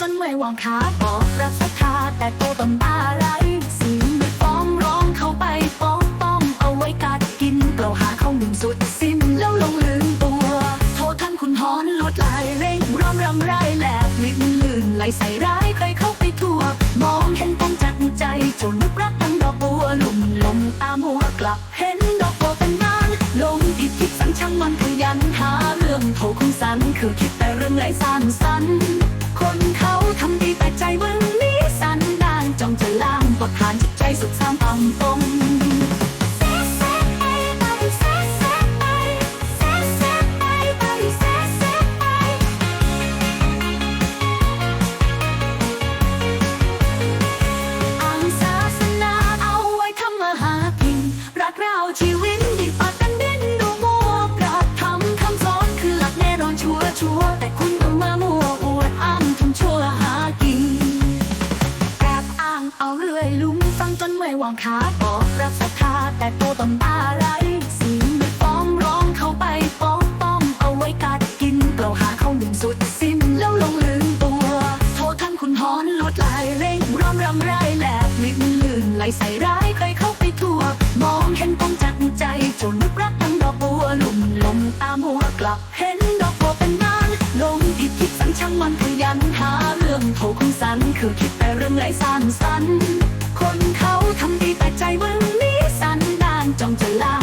จนไม่วางขาบอกรับศรัทาแต่โตตนอะไรสิ่งไม่ฟ้องร้องเข้าไปป้องป้อมเอาไว้กัดกินกล่าวหาเขาหนึ่งสุดสิ้นแล้วลงลืมตัว โทษท่านคุณฮอนลดลายเร่งร้อมรำไรแหลกลิ้นลื่นไหลใส่ร้ายใครเข้าไปทั่ว มองเห็นต้องจัดใจจนนึกรักตั้งดอกบัวลุ่มลมตามัวกลับเห็นดอกบัวเป็นนานลงอิทธิดสันช่างมันขยันหาเรื่องโทคงสันคือคิดแต่เรื่องไรสร้างสรรค์ คนเขาทำดีแต่ใจมึงนี้สันดานจ้องจะล้างประทานจิตใจสุดสร้างต่ำตรงื่อยลุงฟังจนไม่วางขาบอกรับศรัทธาแต่ตัวตนอะไรสิ่งไม่ฟ้องร้องเข้าไปป้องป้อมเอาไว้กัดกินกล่าหาเขาหนึ่งสุดสิ้นแล้วลงลืมตัว โทษท่านคุณฮอนลดลายเร่งร้อมรำไรแหลกลิ้นลื่นไหลใส่ร้ายใครเข้าไปทั่ว มองเห็นต้องจัดใจจนนึกรักตั้งดอกบัวลุ่มลมตามัวกลับเห็นดอกบัวเป็นนานลงอิทธิดสันช่างมันขยันหา เรื่องโคงสันคือคิดแต่เรื่องไรสร้างสรรค์คนเขาทำดีแต่ใจมึงนี้สันดานจ้องจะลา